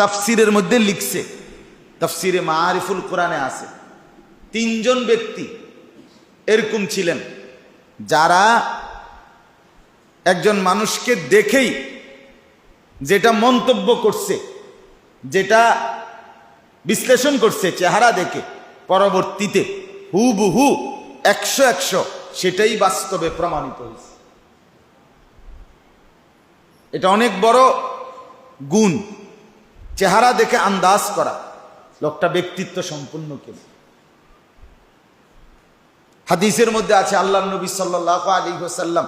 তাফসিরের মধ্যে লিখছে। তাফসিরে মারিফুল কোরআনে আছে। তিনজন ব্যক্তি এরকম ছিলেন, যারা একজন মানুষকে দেখেই যেটা মন্তব্য করছে, যেটা বিশ্লেষণ করছে, চেহারা দেখে, পরবর্তীতে হুবহু একশো একশো সেটাই বাস্তবে প্রমাণিত হয়েছে। এটা অনেক বড় গুণ। চেহারা দেখে আন্দাজ করা। লোকটা ব্যক্তিত্ব সম্পূর্ণ কেন হাদিসের মধ্যে আছে আল্লাহ নবী সাল্লাহ আলী সাল্লাম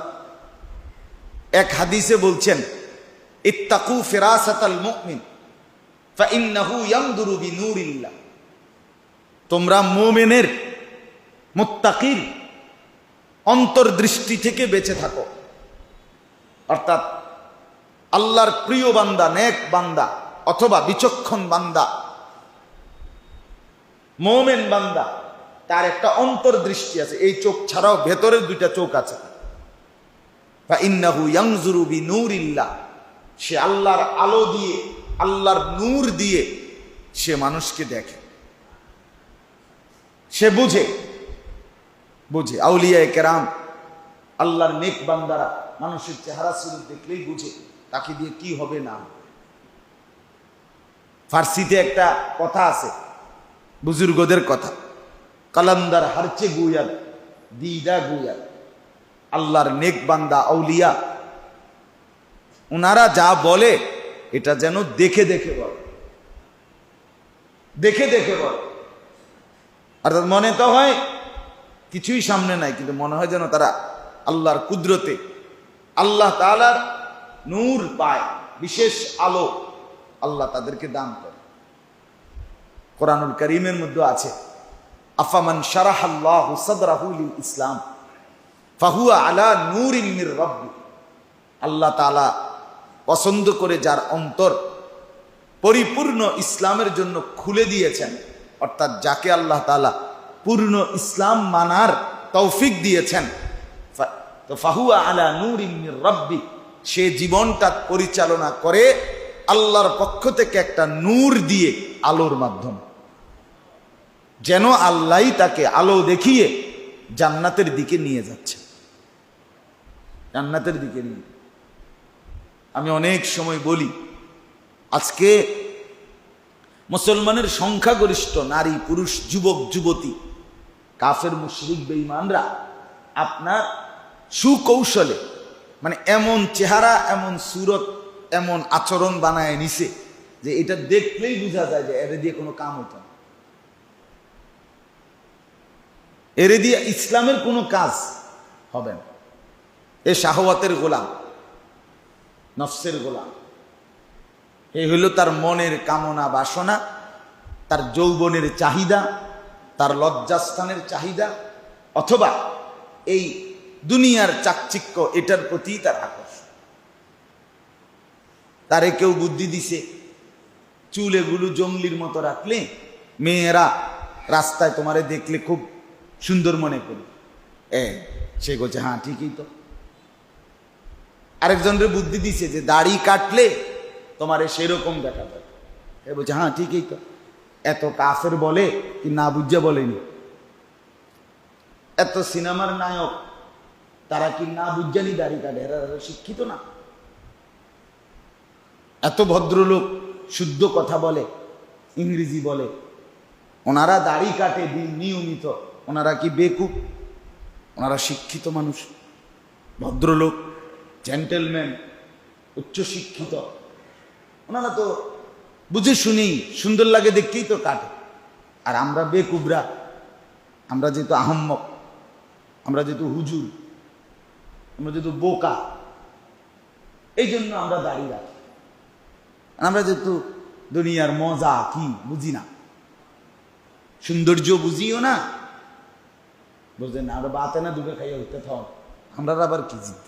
এক হাদিসে বলছেন, ইত্তাকু ফিরাসাতাল বিনূরিল্লাহ। তোমরা মোমেনের মুত্তাকির অন্তর্দৃষ্টি থেকে বেঁচে থাকো। অর্থাৎ আল্লাহর প্রিয় বান্দা, নেক বান্দা অথবা বিচক্ষণ বান্দা, মোমেন বান্দা, তার একটা অন্তর্দৃষ্টি আছে। এই চোখ ছাড়াও ভেতরের দুইটা চোখ আছে। সে আল্লাহর আলো দিয়ে, আল্লাহর নূর দিয়ে সে মানুষকে দেখে। সে বুঝে বুঝে। আউলিয়া কেরাম, আল্লাহর নেক বান্দারা মানুষের চেহারা সুরত দেখলেই বুঝে, তাকে দিয়ে কি হবে না ফার্সিতে একটা কথা আছে, বুজুর্গদের কথা। কালান্দার হারচে গুয়াল, দিদা গুয়াল। আল্লাহর নেক বান্দা, আউলিয়া। ওনারা যা বলে, এটা যেন দেখে দেখে বলে। দেখে দেখে বলে। অর্থাৎ মনে তো হয়, কিছুই সামনে নাই, কিন্তু মনে হয় যেন তারা আল্লাহর কুদরতে, আল্লাহ তালার নূর পায়, বিশেষ আলো আল্লাহ তাদেরকে দান কোরআনুল করিমের মধ্যে আছে, আফামান শারাহাল্লাহ সদরাহুল ইসলাম, ফাহুয়া আলা নূর মির রব্বি, আল্লাহ তালা পছন্দ করে যার অন্তর পরিপূর্ণ ইসলামের জন্য খুলে দিয়েছেন, অর্থাৎ যাকে আল্লাহ তালা পূর্ণ ইসলাম মানার তৌফিক দিয়েছেন তো ফাহুয়া আলা নূর মির রব্বি, সে জীবনটা পরিচালনা করে আল্লাহর পক্ষ থেকে একটা নূর দিয়ে আলোর মাধ্যম। যেন আল্লাহ তাকে আলো দেখিয়ে জান্নাতের দিকে নিয়ে যাচ্ছে। জান্নাতের দিকে নিয়ে। আমি অনেক সময় বলি, আজকে মুসলমানের সংখ্যাগরিষ্ঠ নারী, পুরুষ, যুবক, যুবতী, কাফের, মুশরিক, বেঈমানরা আপনার সুকৌশলে মানে এমন চেহারা, এমন সুরত, এমন আচরণ বানায় নিছে। যে এটা দেখলেই বোঝা যায় যে এর দিয়ে কোনো কাম হতো না। এর দিয়ে ইসলামের কোনো কাজ হবে না। এ শাহওয়াতের গোলাম, নফসের গোলাম। এই হইল তার মনের কামনা বাসনা, তার যৌবনের চাহিদা, তার লজ্জাস্থানের চাহিদা, অথবা এই দুনিয়ার চাকচিক্য এটার প্রতি তার আকর্ষণ। তারে কেউ বুদ্ধি দিছে চুল এগুলো জঙ্গলির মতো রাখলে মেয়েরা রাস্তায় তোমারে দেখলে খুব সুন্দর মনে করি। এ, সে বলছে হ্যাঁ ঠিকই তো। আরেকজনের বুদ্ধি দিছে যে, দাড়ি কাটলে তোমারে সেরকম দেখা যাবে এ বলছে হ্যাঁ ঠিকই তো। এত কাফের বলে কি না বুঝে বলেনি। এত সিনেমার নায়ক, তারা কি না বুঝজানি দাড়ি কাটে? এরা শিক্ষিত না। এত ভদ্রলোক শুদ্ধ কথা বলে, ইংরেজি বলে। ওনারা দাড়ি কাটে দিন নিয়মিত। ওনারা কি বেকুব ওনারা শিক্ষিত মানুষ, ভদ্রলোক জেন্টেলম্যান উচ্চশিক্ষিত ওনারা তো বুঝে শুনি সুন্দর লাগে দেখতেই তো কাটে। আর আমরা বেকুবরা, আমরা যেহেতু আহম্মক, আমরা যেহেতু হুজুর, আমরা যেহেতু বোকা, এই জন্য আমরা দাড়ি রাখি। আমরা যেহেতু দুনিয়ার মজা কি, বুঝি না। সৌন্দর্য বুঝিও না। বুঝলেন না আমরা বাতে না দুটো খাইয়া উঠতে থাক। আমরা আবার কি জিত?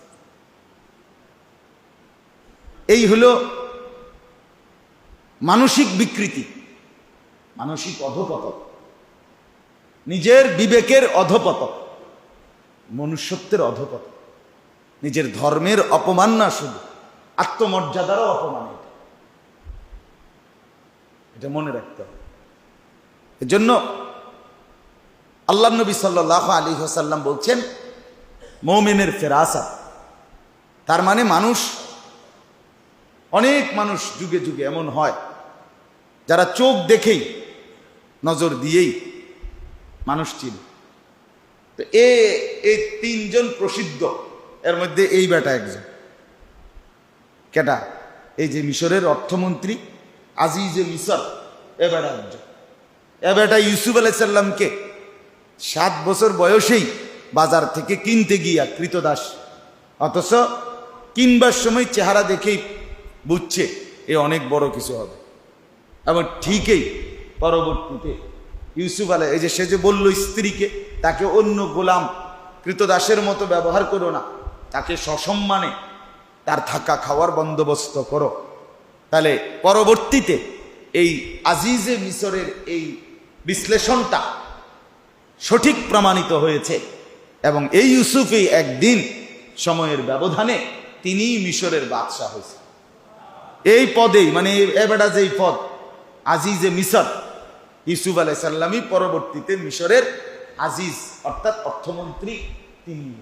এই হলো মানসিক বিকৃতি, মানসিক অধপতক নিজের বিবেকের অধপতক মনুষ্যত্বের অধপতক নিজের ধর্মের অপমান না শুধু, আত্মমর্যাদারও অপমান এটা মনে রাখতে হবে। এজন্য আল্লাহ নবী সাল্লাহ আলী হাসাল্লাম বলছেন, মৌমেনের ফেরাসা, তার মানে মানুষ, অনেক মানুষ যুগে যুগে এমন হয়, যারা চোখ দেখেই, নজর দিয়েই মানুষ চিন। তো এ এই তিনজন প্রসিদ্ধ, এর মধ্যে এই বেটা একজন। কেটা? এই যে মিশরের অর্থমন্ত্রী আজিজে মিশর, এ বেটা এ বেটা ইউসুফ আলাইসাল্লামকে সাত বছর বয়সেই বাজার থেকে কিনতে গিয়া কৃতদাস। অথচ কিনবার সময় চেহারা দেখেই বুঝছে এ অনেক বড় কিছু হবে। এবং ঠিকই পরবর্তীতে ইউসুফ আলাই, এই যে সে যে বলল স্ত্রীকে, তাকে অন্য গোলাম কৃতদাসের মতো ব্যবহার করো না, তাকে সসম্মানে তার থাকা খাওয়ার বন্দোবস্ত করো। তাহলে পরবর্তীতে এই আজিজে মিশরের এই বিশ্লেষণটা সঠিক প্রমাণিত হয়েছে এবং এই ইউসুফই একদিন সময়ের ব্যবধানে তিনি মিশরের বাদশাহ হয়েছে এই পদেই মানে এবারটা যেই পদ, আজিজে মিশর, ইউসুফ আলাই সাল্লামই পরবর্তীতে মিশরের আজিজ, অর্থাৎ অর্থমন্ত্রী তিনি।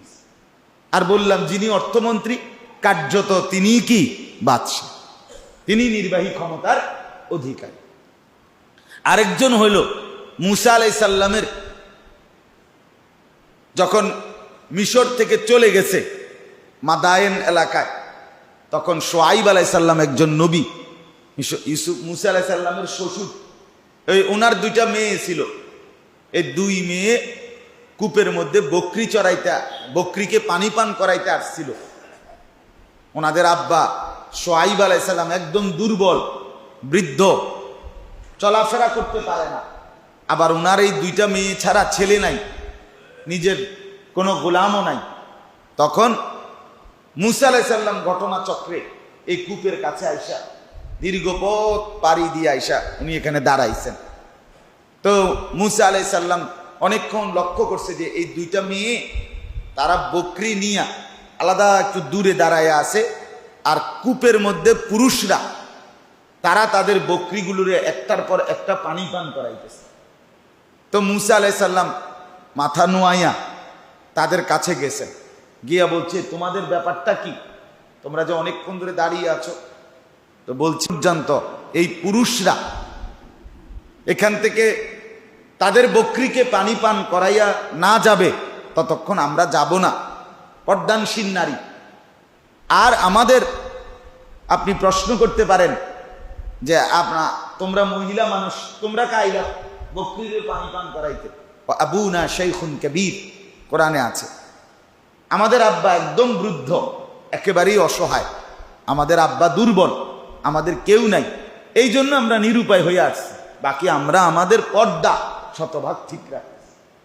আর বললাম, যিনি অর্থমন্ত্রী, কার্যত তিনি কি? বাদশাহ। তিনি নির্বাহী ক্ষমতার অধিকারী। আরেকজন হইল মুসা আলাই সাল্লামের যখন মিশর থেকে চলে গেছে মাদায়েন এলাকায়, তখন সোয়াইব আলাইসাল্লাম একজন নবী ইউসুফ মুসা আলাইসাল্লামের শ্বশুর। এই ওনার দুইটা মেয়ে ছিল। এই দুই মেয়ে কূপের মধ্যে বকরি চড়াইতে, বকরিকে পানি পান করাইতে আসছিল। ওনাদের আব্বা সোয়াইব আলাইসাল্লাম একদম দুর্বল, বৃদ্ধ, চলাফেরা করতে পারে না। আবার ওনার এই দুইটা মেয়ে ছাড়া ছেলে নাই, নিজের কোনো গোলামও নাই। তখন মুসা আলাইসাল্লাম ঘটনা চক্রে এই কূপের কাছে আইসা, দীর্ঘ পথ পাড়ি দিয়ে আইসা উনি এখানে দাঁড়াইছেন। তো মুসা আলাইসাল্লাম অনেকক্ষণ লক্ষ্য করছে যে এই দুইটা মেয়ে তারা বকরি নিয়া আলাদা একটু দূরে দাঁড়ায় আছে। আর কূপের মধ্যে পুরুষরা, তারা তাদের বকরিগুলোরে একটার পর একটা পানি পান করাইতেছে। তো মুসা আলাইসাল্লাম মাথা নোয়াইয়া তাদের কাছে গেছেন। গিয়া বলছে, তোমাদের ব্যাপারটা কি? তোমরা যে অনেকক্ষণ ধরে দাঁড়িয়ে আছো। তো বলছি জানত এই পুরুষরা এখান থেকে তাদের বকরিকে পানি পান করাইয়া না যাবে, ততক্ষণ আমরা যাব না। পর্দানসীন নারী আর আমাদের আপনি প্রশ্ন করতে পারেন যে আপনা, তোমরা মহিলা মানুষ, তোমরা কাইলা বকরিরে পানি পান করাইতে। আবু না শেখুন কবির, কোরআনে আছে। আমাদের আব্বা একদম বৃদ্ধ, একেবারেই অসহায়। আমাদের আব্বা দুর্বল, আমাদের কেউ নাই। এই জন্য আমরা নিরুপায় হয়ে আসছি। বাকি আমরা আমাদের পর্দা শতভাগ ঠিক রাখি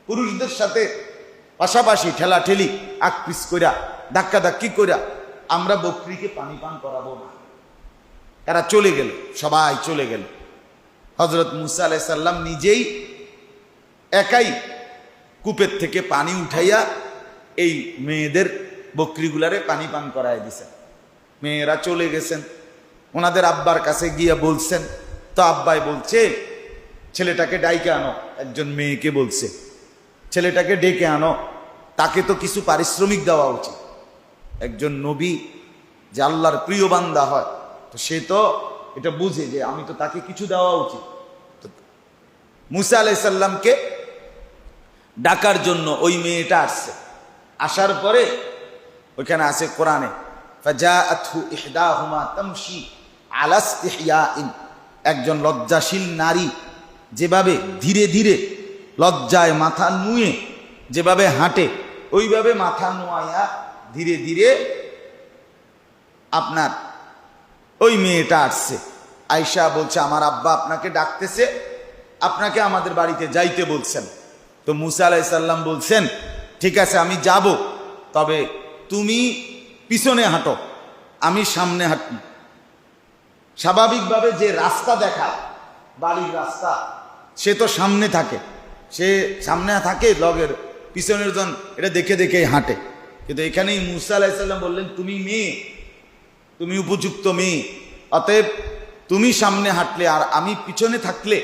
পুরুষদের সাথে পাশাপাশি ঠেলাঠেলি আকপিস কইরা ধাক্কা ধাক্কি কইরা আমরা বকরিকে পানি পান করাবো না। এরা চলে গেল, সবাই চলে গেল। হজরত মুসা আলাইসাল্লাম নিজেই একাই কূপের থেকে পানি উঠাইয়া এই মেয়েদের বকরিগুলারে পানি পান করায় দিছেন। মেয়েরা চলে গেছেন, ওনাদের আব্বার কাছে গিয়া বলছেন, তো আব্বাই বলছে, ছেলেটাকে ডাইকে আনো, একজন মেয়েকে বলছে, ছেলেটাকে ডেকে আনো, তাকে তো কিছু পারিশ্রমিক দেওয়া উচিত। একজন নবী যে আল্লাহর প্রিয় বান্দা হয়, তো সে তো এটা বুঝে যে আমি তো তাকে কিছু দেওয়া উচিত। মুসা আলাইসাল্লামকে ডাকার জন্য ওই মেয়েটা আসছে। আসার পরে ওইখানে আছে কোরআনে একজন লজ্জাশীল নারী যেভাবে ধীরে ধীরে লজ্জায় মাথা নুয়ে, যেভাবে হাঁটে, ওইভাবে মাথা নোয়াইয়া ধীরে ধীরে আপনার ওই মেয়েটা আসছে। আয়সা বলছে, আমার আব্বা আপনাকে ডাকতেছে, আপনাকে আমাদের বাড়িতে যাইতে বলছেন। তো মুসা আলাইসাল্লাম বলছেন, ঠিক আছে, আমি যাব, তবে তুমি পিছনে হাঁটো, আমি সামনে হাঁটি। স্বাভাবিকভাবে যে রাস্তা দেখা, বাড়ির রাস্তা, সে তো সামনে থাকে। সে সামনে থাকে, লগের পিছনের জন, এটা দেখে দেখে হাঁটে। কিন্তু এখানেই মুসা আলাইসাল্লাম বললেন, তুমি মেয়ে, তুমি উপযুক্ত মেয়ে। অতএব তুমি সামনে হাঁটলে আর আমি পিছনে থাকলে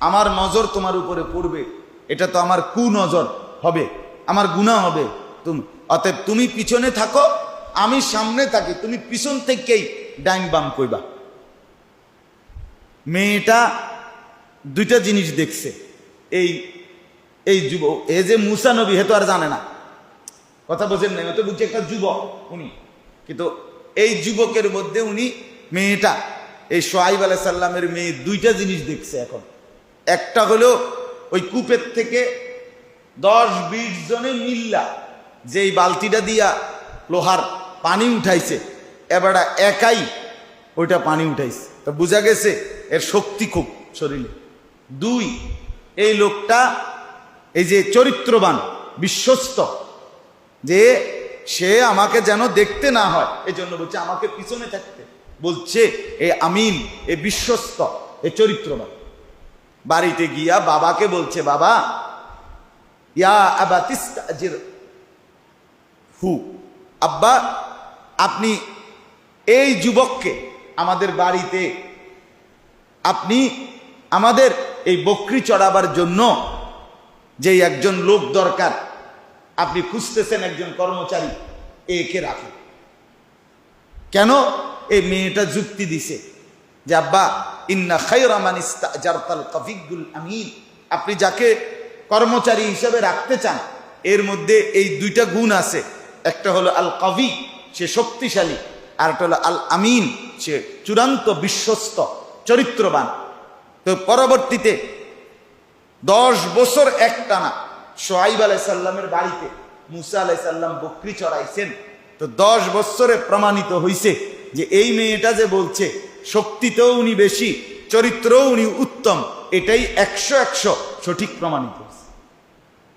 আমার নজর তোমার উপরে পড়বে। এটা তো আমার কু নজর হবে, আমার গুণা হবে। তুমি, অতএব তুমি পিছনে থাকো, আমি সামনে থাকি। তুমি পিছন থেকেই ডাইন বাম কইবা। মেয়েটা দুইটা জিনিস দেখছে। এই এই যুব এ যে মুসা নবী, হে তো আর জানে না। কথা বোঝেন না তো বুঝছে একটা যুবক উনি। কিন্তু এই যুবকের মধ্যে উনি মেয়েটা। এই সোহাইব আলাহ সাল্লামের মেয়ে দুইটা জিনিস দেখছে এখন। একটা হলো ওই কূপের থেকে দশ বিশ জনে মিল্লা যে বালতিটা দিয়া লোহার পানি উঠাইছে, এবারটা একাই ওইটা পানি উঠাইছে। তো বোঝা গেছে এর শক্তি খুব শরীরে। দুই, এই লোকটা এই যে চরিত্রবান, বিশ্বস্ত যে সে আমাকে যেন দেখতে না হয়। এই জন্য বলছে, আমাকে পিছনে থাকতে। বলছে, এ আমিন, এ বিশ্বস্ত, এ চরিত্রবান। বাড়িতে গিয়া বাবাকে বলছে, বাবা, ইয়া হু। আব্বা, আপনি এই যুবককে আমাদের বাড়িতে, আপনি আমাদের এই বকরি চড়াবার জন্য যে একজন লোক দরকার আপনি খুঁজতেছেন একজন কর্মচারী, একে রাখেন। কেন? এই মেয়েটা যুক্তি দিছে যে, আব্বা, ইন্না খাইরামান ইস্তাজারতাল কফিকুল আমিন। আপনি যাকে কর্মচারী হিসেবে রাখতে চান, এর মধ্যে এই দুইটা গুণ আছে। একটা হলো আল কভি সে শক্তিশালী, আর একটা হলো আল আমিন সে চূড়ান্ত বিশ্বস্ত, চরিত্রবান। তো পরবর্তীতে দশ বছর একটানা সোহাইব আলাই সাল্লামের বাড়িতে মুসা আলাই সাল্লাম বকরি চড়াইছেন। তো দশ বছরে প্রমাণিত হইছে যে এই মেয়েটা যে বলছে, শক্তিতেও উনি বেশি, চরিত্রও উনি উত্তম, এটাই একশো একশো সঠিক প্রমাণিত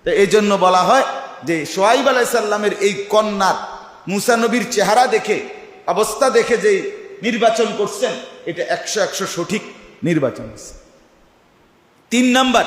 তো এই জন্য বলা হয় যে সোহাইব আলাই সাল্লামের এই কন্যার মুসা নবীর চেহারা দেখে, অবস্থা দেখে যে নির্বাচন করছেন, এটা একশো একশো সঠিক নির্বাচন তিন নাম্বার